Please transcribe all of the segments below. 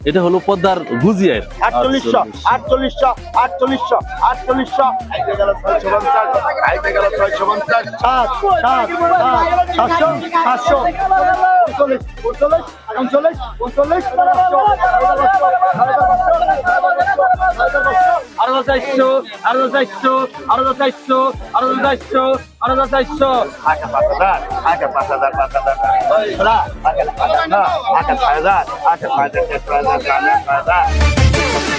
এটা হলো পদ্মার গুজিয়ার আটচল্লিশশো আটচল্লিশশো আটচল্লিশশো আটচল্লিশশো। সাত সাত সাত, সাতশো সাতশো। উনচল্লিশ উনচল্লিশ উনচল্লিশ উনচল্লিশ, আরও চারশো আরও চারশো আরও চারশো আরও চারশো আরও যা চাইছো আচ্ছা পাঁচ হাজার আচ্ছা পাঁচ হাজার পাঁচ হাজার আচ্ছা পাঁচ হাজার আচ্ছা পাঁচ হাজার পাঁচ হাজার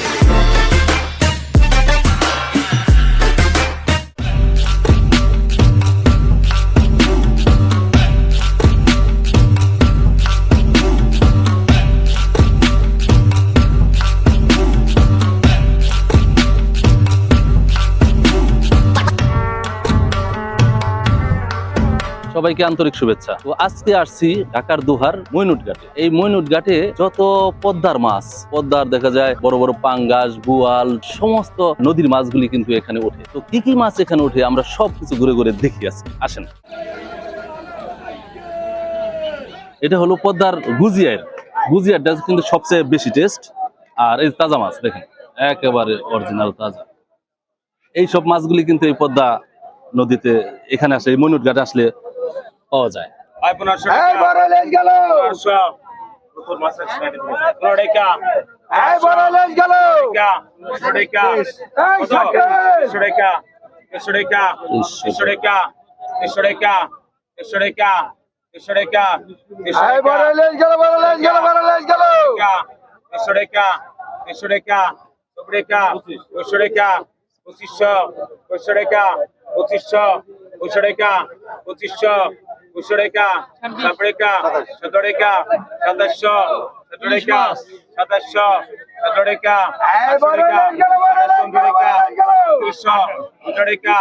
সবাইকে আন্তরিক শুভেচ্ছা। তো আজকে আসছি ঢাকার দুহার মইনুট ঘাটে এই মইনুট ঘাটে যত পদ্মার মাছ, পদ্মার দেখা যায় বড় বড় পাঙ্গাস বুয়াল সমস্ত নদীর মাছগুলি কিন্তু এখানে ওঠে। তো কি কি মাছ এখানে ওঠে আমরা সব কিছু ঘুরে ঘুরে দেখি আজকে। আসেন। এটা হলো পদ্মার গুজিয়ার। গুজিয়ারটা কিন্তু সবচেয়ে বেশি টেস্ট আর এই তাজা মাছ দেখেন, একেবারে অরিজিনাল তাজা। এই সব মাছগুলি কিন্তু এই পদ্মা নদীতে এখানে আসলে এই মইনুট ঘাটে আসলে পাওয়া যায় পঁচিশশো পঁচিশশো পঁচিশশো পঁচিশশো কুশরেখা সাপরেখা সদরেখা সদস্য সদরেখা সদস্য সদরেখা সদরেখা সদরেখা দুশো সদরেখা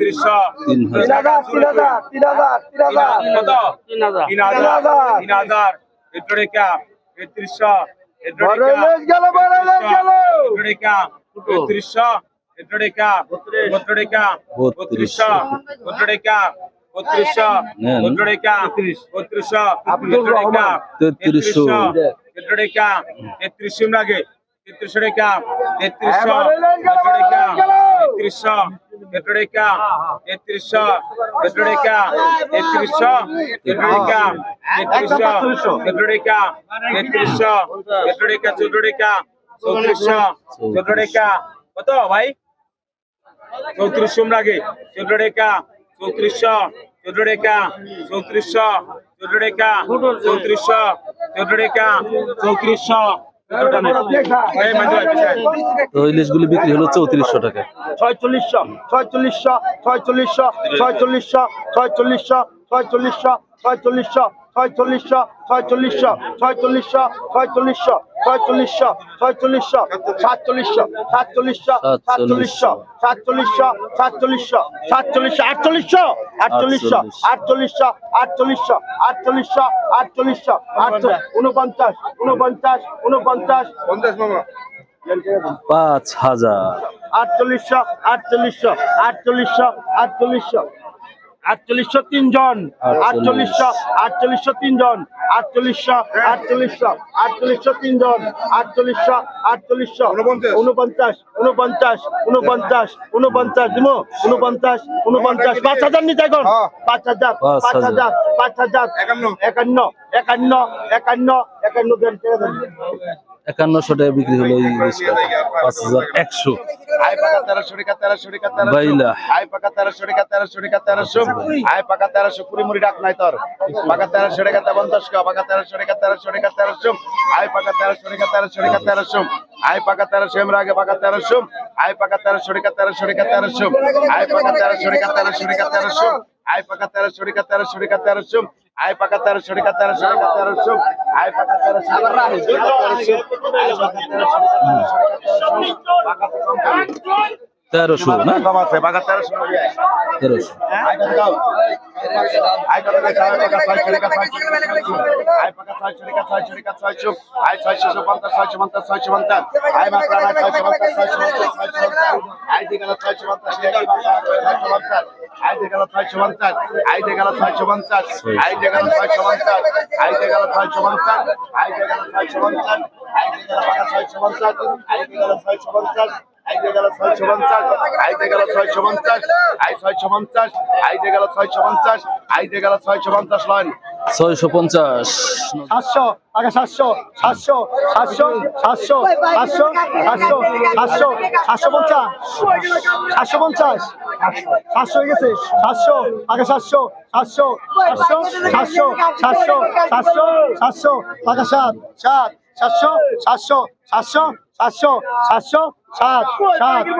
তিনশো তিন হাজার তিন হাজার তিন হাজার তিন হাজার তিন হাজার তিন হাজার সদরেখা তিনশো সদরেখা তিনশো তেত্রিশশো। তেত্রিশশো লাগে তেত্রিশশো রেখা তেত্রিশশো গেল। তেত্রিশশো তেত্রিশশো তেত্রিশশো তেত্রিশশো রেখা তেত্রিশশো একটু রেখা চোদ্দ রেখা চৌত্রিশশো চোদ্দ কত ভাই চৌত্রিশশো লাগে চোদ্দ রেখা চৌত্রিশশো চোদ্দ রেখা চৌত্রিশশো চোদ্দ রেখা চৌত্রিশশো চোদ্দ রেখা চৌত্রিশশো। তো ইলিশগুলি বিক্রি হলো চৌত্রিশশো টাকা ছয়চল্লিশশো ছয়চল্লিশশো ছয়চল্লিশশো ছয়চল্লিশশো ছয়চল্লিশশো ছয়চল্লিশশো ছয়চল্লিশশো ছয়চল্লিশশো ছয়চল্লিশশো ছয়চল্লিশশো ছয়চল্লিশশো ছয়চল্লিশশো ছয়চল্লিশশো সাতচল্লিশশো সাতচল্লিশশো সাতচল্লিশশো সাতচল্লিশশো সাতচল্লিশশো সাতচল্লিশশো আটচল্লিশশো আটচল্লিশশো আটচল্লিশশো আটচল্লিশশো আটচল্লিশশো আটচল্লিশশো আটচল্লিশ উনপঞ্চাশ উনপঞ্চাশ উনপঞ্চাশ পঞ্চাশ মামা। পাঁচ হাজার। আটচল্লিশশো আটচল্লিশশো আটচল্লিশশো আটচল্লিশশো আটচল্লিশশো তিনজন আটচল্লিশশো আটচল্লিশশো তিনজন আটচল্লিশশো আটচল্লিশশো আটচল্লিশশো তিনজন আটচল্লিশশো আটচল্লিশশো উনপঞ্চাশ উনপঞ্চাশ উনপঞ্চাশ উনপঞ্চাশ দিব উনপঞ্চাশ উনপঞ্চাশ পাঁচ হাজার নিতে এখন। পাঁচ হাজার পাঁচ হাজার। পাঁচ হাজার। একান্ন। একান্ন একান্ন একান্ন একান্ন। একান্নশো টাকা বিক্রি হলো এই ইলিশটা পাঁচ হাজার একশো। বাইলা। আয় পাকা তেরোশো রেখা তেরোশো। রেখা তেরোশো আয় পাকা তেরোশো কুড়ি মুড়ি ডাক নাই তোর পাকা তেরোশো। রেখা পঞ্চাশ পাকা তেরোশো রেখা তেরোশো। রেখা তেরোশো আয় পাকা তেরোশো রেখা তেরোশো। রেখা তেরোশো আয় পাকা তেরোশো এমরা আগে পাকা তেরোশো। আয় পাকা তেরোশো রেখা তেরোশো। রেখা তেরোশো আয় পাকা তেরোশো রেখা তেরোশো। রেখা তেরোশো আয় পাকা তেরোশো রেখা তেরোশো রেখা তেরোশো। আয় পাকা তেরোশো টাকা তেরোশো টাকা তেরোশো আয় পাকা তেরোশো তেরোশো না কম আছে পাকা তেরোশো তেরোশো আয় কত আয় কত টাকা ছয় টাকা আয় পাকা ছয়শো টাকা ছয়শো টাকা ছয়শো আয় ছয়শো পঞ্চাশ ছয়শো পঞ্চাশ ছয়শো পঞ্চাশ আয় মাত্রা আয় ছয়শো পঞ্চাশ ছয়শো পঞ্চাশ ছয়শো পঞ্চাশ আয় গেল ছয়শো পঞ্চাশ ছয়শো পঞ্চাশ দিয়ে গেল ছয়শো পঞ্চাশ দিয়ে গেল ছয়শো পঞ্চাশ দিয়ে গেল ছয়শো পঞ্চাশ দিয়ে গেল ছয়শো পঞ্চাশ দিয়ে গেল ছয়শো পঞ্চাশ আইতে গেল ছয়শো পঞ্চাশ আইতে গেল ছয়শো পঞ্চাশ আইতে গেল ছয়শো পঞ্চাশ আইতে গেল ছয়শো পঞ্চাশ আইতে গেল ছয়শো পঞ্চাশ আইতে গেল ছয়শো পঞ্চাশ লন ছয়শো পঞ্চাশ সাতশো আগে সাতশো সাতশো সাতশো সাতশো সাতশো সাতশো সাতশো সাতশো পঞ্চাশ সাতশো পঞ্চাশ সাতশো হয়ে গেছে সাতশো আগে সাতশো সাতশো সাতশো সাতশো সাতশো সাতশো সাতশো আগে সাত সাত সাতশো সাতশো সাতশো সাতশো সাতশো সাত সাত সাত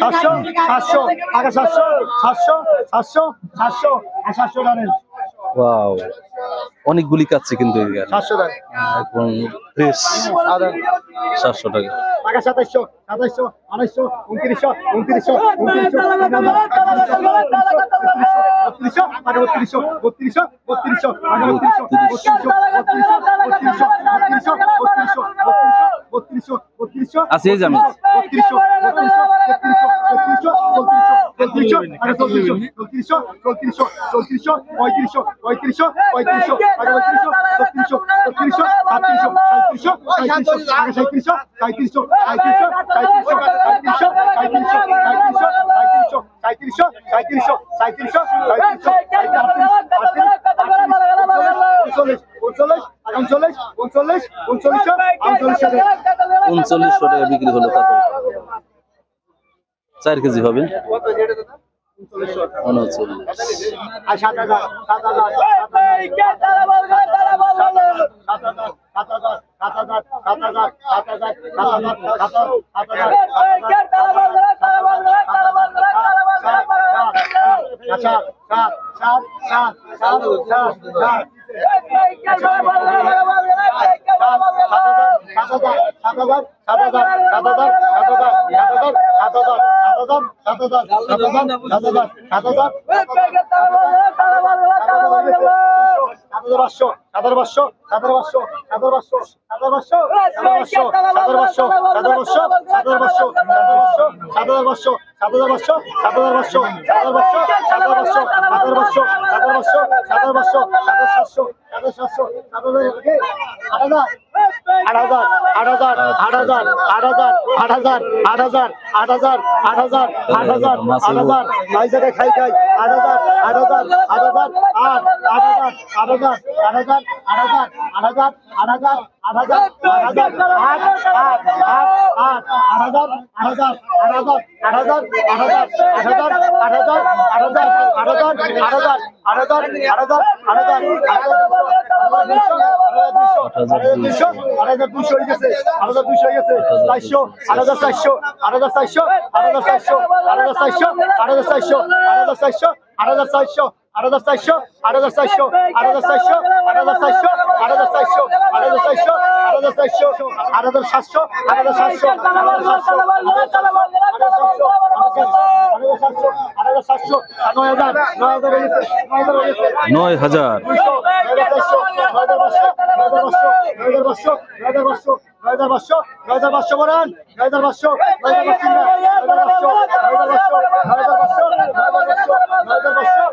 সাতশো সাতশো আগে সাতশো সাতশো সাতশো সাতশো সাতশো রানের ওয়াও অনেকগুলি কাচ্ছে কিন্তু এখন ফ্রেশ। সাতশো টাকা। টাকা সাতাইশশো সাতাইশশো আড়াইশো উনত্রিশশো উনত্রিশশো উনত্রিশশো বত্রিশশো বত্রিশশো বত্রিশশো বত্রিশশো বত্রিশশো বত্রিশশো বত্রিশশো বত্রিশশো বত্রিশশো বত্রিশশো বত্রিশশো বত্রিশশো আছে এই যে আমি বত্রিশশো বত্রিশশো তেত্রিশশো চৌত্রিশশো চৌত্রিশশো চৌত্রিশশো চৌত্রিশশো চৌত্রিশশো চৌত্রিশশো পঁয়ত্রিশশো পঁয়ত্রিশশো পঁয়ত্রিশশো আগে পঁয়ত্রিশশো ছত্রিশশো ছত্রিশশো সাতত্রিশশো সাঁত্রিশশো সাঁত্রিশশো আগে সাঁত্রিশশো সাঁত্রিশশো সাঁত্রিশশো সাঁত্রিশশো সাঁত্রিশশো সাঁত্রিশশো সাঁত্রিশশো সাঁত্রিশশো সাঁত্রিশশো সাঁত্রিশশো উনচল্লিশ আগে উনচল্লিশ উনচল্লিশ উনচল্লিশশো উনচল্লিশ উনচল্লিশশো টাকা বিক্রি হলো তারপর চার কেজি হবে উনচল্লিশ আর সাত হাজার সাত হাজার সাত হাজার সাত হাজার সাত হাজার সাত হাজার সাত হাজার সাত হাজার সাত হাজার সাত সাত আট হাজার আট হাজার আট হাজার আট হাজার আট হাজার আট হাজার আট হাজার আট হাজার আট হাজার আট হাজার নয় জায়গায় খাই খাই আট হাজার আট হাজার আট হাজার আট আট হাজার আট হাজার আট হাজার আট হাজার আট হাজার আট হাজার আট হাজার আট হাজার আট আট আট আট আট হাজার আট হাজার আট হাজার আট হাজার আট হাজার আট হাজার আট হাজার আট হাজার আট হাজার আট হাজার আট হাজার আট হাজার আট হাজার আট হাজার দুশো আট হাজার দুশো হয়ে গেছে আট হাজার দুশো হয়ে গেছে, চারশো আট হাজার চারশো আট হাজার চারশো আট হাজার চারশো আট হাজার চারশো আট হাজার চারশো আট হাজার চারশো আট হাজার চারশো আট হাজার চারশো আট হাজার চারশো আট হাজার চারশো আট হাজার চারশো আট হাজার চারশো আট হাজার চারশো আট হাজার চারশো আট হাজার চারশো আট হাজার সাতশো আট হাজার সাতশো নয় হাজার নয়দার বাসশো নয়দার বাসশো বলেন নয়দার বাসশো নয়দার বাসশো নয়দার বাসশো নয়দার বাসশো নয়দার বাসশো নয়দার বাসশো নয়দার বাসশো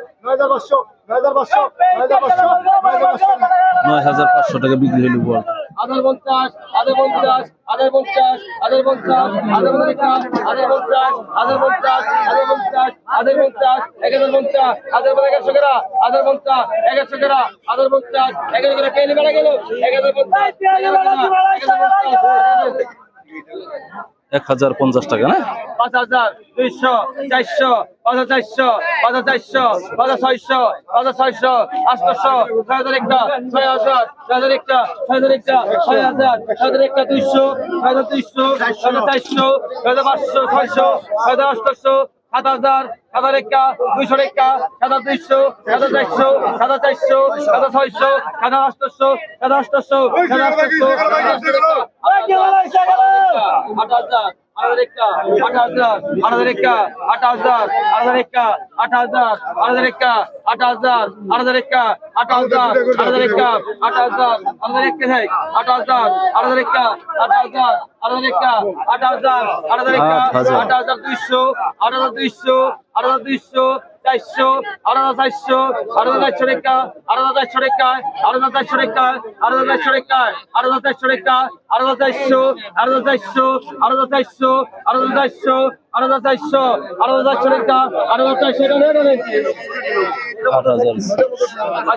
নয় হাজার পাঁচশো টাকা বিক্রি হলো বল আধার পঞ্চাশ আধার পঞ্চাশ আধার পঞ্চাশ আধার পঞ্চাশ আধার পঞ্চাশ আধার পঞ্চাশ আধার পঞ্চাশ আধার পঞ্চাশ আধার পঞ্চাশ এক হাজার পঞ্চাশ আধার এগারোশো কেরা আধার পঞ্চাশ এগারোশো কেরা আধার পঞ্চাশ এগারো কেরা পেয়ে বেড়া গেল এক হাজার পঞ্চাশ এগারো কেরা, এক হাজার পঞ্চাশ এক হাজার পঞ্চাশ টাকা, না? পাঁচ হাজার দুইশো, চারশো, পাঁচ হাজার চারশো, পাঁচ হাজার চারশো, পাঁচ হাজার ছয়শো, পাঁচ হাজার ছয় হাজার একটা, ছয় হাজার ছয় হাজার একটা, ছয় হাজার একটা, ছয় হাজার ছয় হাজার একটা দুইশো, ছয় হাজার দুইশো ছয় হাজার চারশো, ছয় হাজার পাঁচশো, ছয়শো সাত হাজার সাত একটা দুইশো রেখা সাত দুইশো সাত চারশো সাত চারশো সাত ছয়শো সাত আটশো সাত আটশো সাত আটশো আট হাজার আট হাজার আট হাজার আট হাজার একটা আট হাজার আট হাজার একটা আট হাজার আট হাজার একটা আট হাজার আট হাজার একটা আট হাজার আট হাজার একটা আট হাজার আট হাজার একটা হ্যাঁ আট হাজার আট হাজার একটা আট হাজার আট হাজার একটা আট হাজার আট হাজার হাজার। আট হাজার দুইশো আট হাজার দুইশো আট হাজার দুইশো চারশো আরও চারশো আরও চারশো রেখা আরও চারশো রেখা আরও চারশো রেখা আরও চারশো রেখা আরও চারশো রেখা আরও চারশো আরও চারশো আরও চারশো আরও চারশো আরও চারশো আরও চারশো রেখা আরও চারশো আট হাজার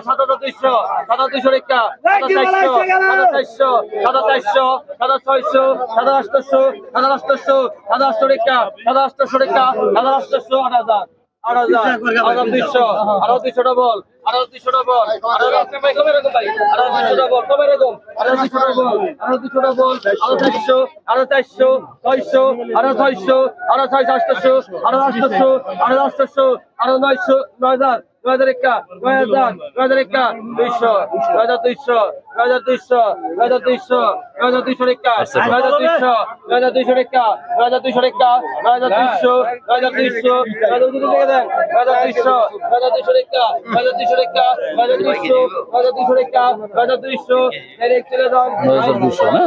সাত হাজার দুইশো সাত হাজার দুইশো রেখা সাত চারশো সাত চারশো সাত ছয়শো সাত আটশো সাত আটশো সাত আটশো রেখা সাত আটশো রেখা সাত আটশো আট হাজার আট হাজার আট দুইশো আরও দুইশো বল আরও দুইশো বল আরও কমে কমে রকম ভাই আরও দুইশো ডবল কমে রকম আরও ডবল আরও দুইশো বল আরও চারশো আরও চারশো ছয়শো আরও ছয়শো আরও ছয়শো আটশো আরও আটশো আরও আটশো আরও নয়শো নয় হাজার। নয় হাজার একা নয় হাজার নয় হাজার একা দুইশো নয় হাজার দুইশো নয় হাজার দুইশো নয় হাজার দুইশো নয় হাজার দুইশো নয় হাজার দুইশো নয় হাজার দুইশো নয় হাজার দুইশো নয় হাজার দুইশো নয় হাজার দুইশো নয় হাজার দুইশো রেখে দেন নয় হাজার দুইশো নয় হাজার দুইশো নয় হাজার দুইশো নয় হাজার দুইশো নয় হাজার দুইশো নয় হাজার দুইশো ডাইরেক্ট চলে যান নয় হাজার দুইশো, না?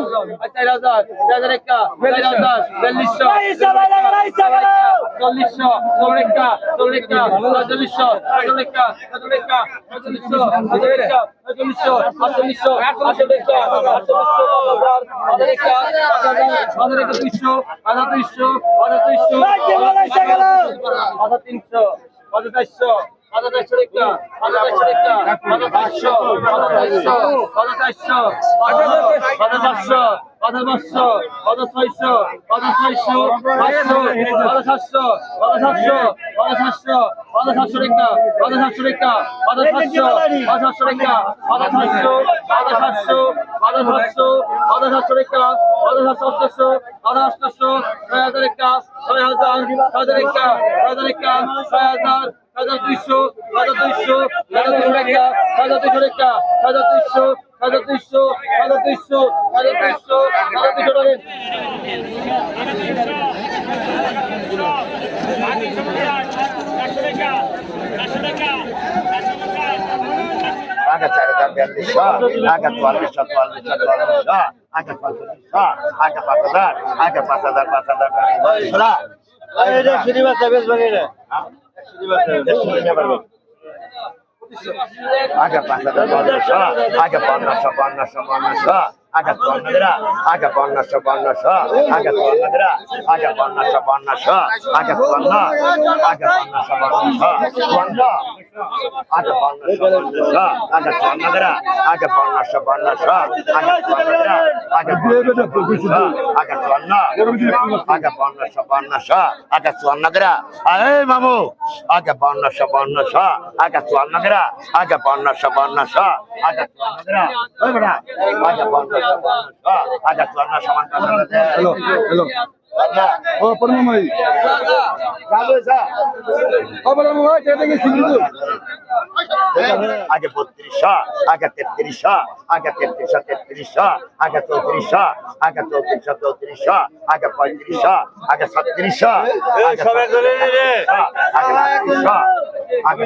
হাজার চার হাজার একা চার হাজার বিয়াল্লিশশো চল্লিশশো চল্লিশা চল্লিশা চল্লিশশো চল্লিশা চল্লিশা চল্লিশশো চল্লিশা চল্লিশশো দুইশো হাজার দুইশো হাজার দুইশো হাজার তিনশো আধা চারশো হাজার পাঁচশো হাজার ছয়শো হাজার ছয়শো পাঁচশো হাজার সাতশো হাজার সাতশো হাজার সাতশো হাজার সাতশো রেখা হাজার সাতশো রেখা হাজার সাতশো হাজার সাতশো রেখা হাজার সাতশো হাজার সাতশো হাজার সাতশো হাজার সাতশো রেখা ছয় হাজার ছয় হাজার রেখা হাজার ছয় হাজার হাজার দুইশো হাজার দুইশো হাজার দুইশো রেখা হাজার দুইশো রেখা হাজার দুইশো হাজার দুইশো হাজার দুইশো হাজার দুইশো হাজার দুইশো ধরেন আগে চার হাজার আগে চুয়াল্লিশশো চুয়াল্লিশশো আগে পঁয়তাল্লিশশো আগে আগে পনেরো আগে পনেরোশো পনেরোশো আগে পনেরো আগে পনেরোশো পনেরোশো আগে পনেরো আগে পনেরোশো পনেরোশো পনেরো আগে পনেরোশো পনেরোশো আগে পনেরো আগে পনেরোশো পনেরোশো আগে পনেরো আগে পনেরোশো আগে পনেরো আগে পনেরোশো পনেরোশো আগে চুয়ান্নগরা আরে মামু আগে পনেরোশো পনেরোশো আগে চুয়ান্নগরা আগে পনেরোশো পনেরোশো আগে চুয়ান্নগরা ওই বেটা আগে পনেরোশো ada celana sama Oh, pernah mai. Kalau bisa Oh, pernah mai. Kita ingin singgung. আগে বত্রিশশো আগে তেত্রিশশো আগে তেত্রিশশো তেত্রিশশো আগে চৌত্রিশশো আগে চৌত্রিশশো চৌত্রিশশো আগে পঁয়ত্রিশশো আগে ছত্রিশশো আগে ছত্রিশশো, আগে আটত্রিশশো আগে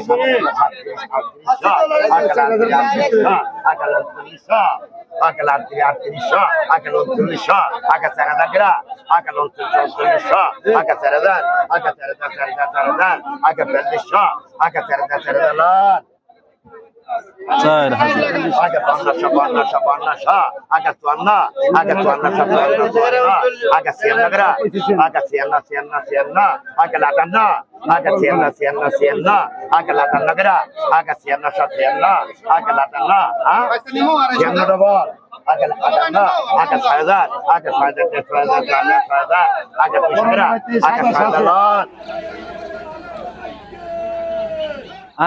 উনত্রিশশো আগে আটত্রিশশো আগে উনচল্লিশশো আগে চার হাজার আগে উনচল্লিশ উনচল্লিশশো আগে চার হাজার আগে চার হাজার চার হাজার চার হাজার আগে বিয়াল্লিশশো আগে চার হাজার চার হাজার চার হাজার আগে পনেরোশো পনেরোশো পনেরোশো আগে চুয়ান্ন আগে চুয়ান্নশো চুয়ান্ন চুয়ান্ন আগে ছিয়ান্নগরা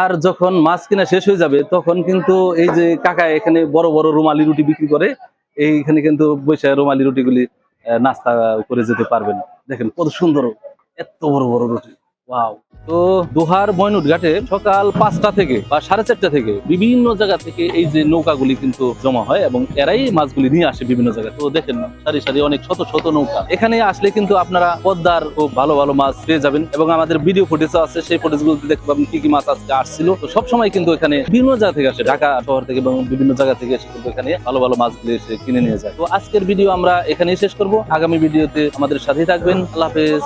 আর যখন মাছ কিনা শেষ হয়ে যাবে, তখন কিন্তু এই যে কাকা এখানে বড় বড় রুমালি রুটি বিক্রি করে, এইখানে কিন্তু বৈশাখ রুমালি রুটিগুলি নাস্তা করে যেতে পারবেন। দেখেন কত সুন্দর, এত বড় বড় রুটি। তো দোহার ময়নুট ঘাটে সকাল পাঁচটা থেকে বা সাড়ে চারটা থেকে বিভিন্ন জায়গা থেকে এই যে নৌকাগুলি কিন্তু জমা হয় এবং এরাই মাছগুলি নিয়ে আসে বিভিন্ন জায়গায় তো দেখেন না, সারি সারি অনেক শত শত নৌকা। এখানে আসলে কিন্তু আপনারা পদ্মার খুব ভালো ভালো মাছ পেয়ে যাবেন এবং আমাদের ভিডিও ফুটেজ আছে, সেই ফুটেজ গুলোতে দেখতে পাবেন কি কি মাছ আজকে আসছিল। তো সবসময় কিন্তু এখানে বিভিন্ন জায়গা থেকে আসে, ঢাকা শহর থেকে এবং বিভিন্ন জায়গা থেকে এসে কিন্তু এখানে ভালো ভালো মাছগুলি এসে কিনে নিয়ে যায়। তো আজকের ভিডিও আমরা এখানেই শেষ করব। আগামী ভিডিওতে আমাদের সাথেই থাকবেন। আল্লাহ হাফেজ।